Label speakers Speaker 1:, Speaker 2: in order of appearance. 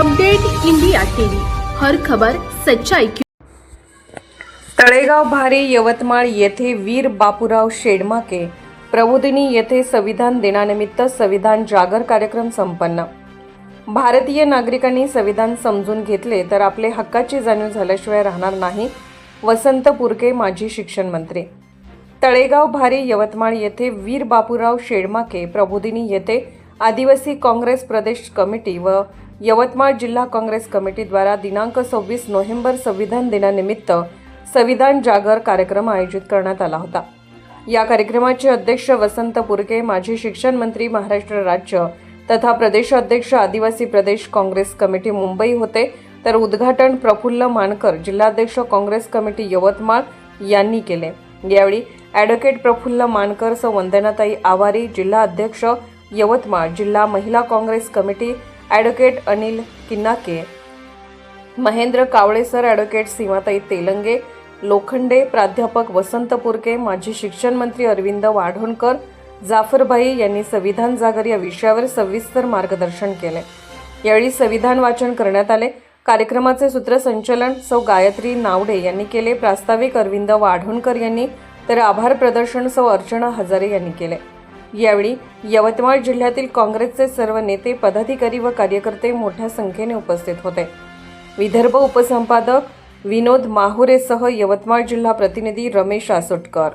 Speaker 1: Update India TV. हर खबर सच्चाई की
Speaker 2: तळेगाव भारी यवतमाळ येथे वीर बापूराव शेडमाके प्रबोधिनी येथे संविधान दिनानिमित्त संविधान जागर कार्यक्रम संपन्न. भारतीय नागरिकांनी संविधान समजून घेतले तर आपले हक्काची जाणीव झाल्याशिवाय राहणार नाही वसंत पुरके माजी शिक्षण मंत्री. तळेगाव भारी यवतमाळ येथे वीर बापूराव शेडमाके प्रबोधिनी येथे आदिवासी काँग्रेस प्रदेश कमिटी व यवतमाळ जिल्हा काँग्रेस कमिटीद्वारा दिनांक सव्वीस नोव्हेंबर संविधान दिनानिमित्त संविधान जागर कार्यक्रम आयोजित करण्यात आला होता. या कार्यक्रमाचे अध्यक्ष वसंत पुरके माजी शिक्षण मंत्री महाराष्ट्र राज्य तथा प्रदेशाध्यक्ष आदिवासी प्रदेश काँग्रेस कमिटी मुंबई होते. तर उद्घाटन प्रफुल्ल मानकर जिल्हाध्यक्ष काँग्रेस कमिटी यवतमाळ यांनी केले. यावेळी ॲडव्होकेट प्रफुल्ल मानकर सौ वंदनाताई आवारी जिल्हा अध्यक्ष यवतमाळ जिल्हा महिला Congress committee advocate Anil Kinnake Mahendra Kawale sir advocate Seematai Telange Lokhande प्राध्यापक वसंत पुरके माजी शिक्षण मंत्री अरविंद वाढोणकर जाफरभाई यांनी संविधान जागर या विषयावर सविस्तर मार्गदर्शन केले. यावेळी संविधान वाचन करण्यात आले. कार्यक्रमाचे सूत्रसंचलन सौ गायत्री नावडे यांनी केले. प्रास्ताविक अरविंद वाढोणकर यांनी तर आभार प्रदर्शन सौ अर्चना हजारे यांनी केले. यावेळी यवतमाळ जिल्ह्यातील काँग्रेसचे सर्व नेते पदाधिकारी व कार्यकर्ते मोठ्या संख्येने उपस्थित होते. विदर्भ उपसंपादक विनोद माहुरेसह यवतमाळ जिल्हा प्रतिनिधी रमेश आसोटकर.